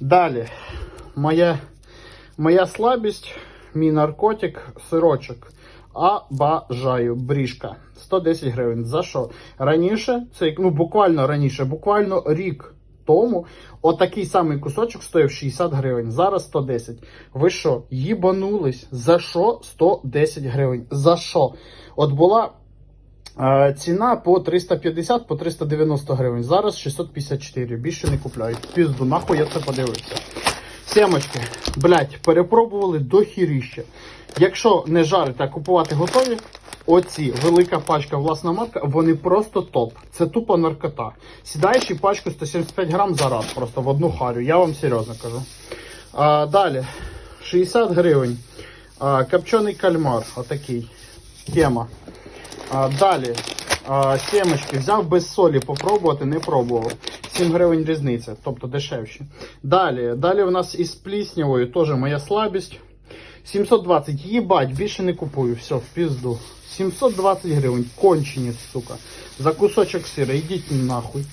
Далі, моя, моя слабість, мій наркотик, сирочок. А бажаю брішка. 110 гривень. За що? Раніше, ну буквально раніше, буквально рік тому, отакий самий кусочок стоїв 60 гривень. Зараз 110. Ви що, їбанулись? За що 110 гривень? За що? От була ціна по 350, по 390 гривень. Зараз 654. Більше не купляють. Пізду, нахуй я це подивився. Семочки, блять, перепробували до хіріща. Якщо не жарити, а купувати готові, оці велика пачка власна матка, вони просто топ. Це тупо наркота. Сідаєш і пачку 175 грам за раз, просто в одну харю. Я вам серйозно кажу. А, далі, 60 гривень. А, копчений кальмар, отакий. Тема. А, далі. А, сімочки взяв без солі попробувати, не пробував. 7 гривень різниця, тобто дешевші. Далі, далі у нас із пліснявою теж моя слабість. 720, їбать, більше не купую, все, в пізду. 720 гривень, кончені, сука. За кусочок сира, йдіть нахуй.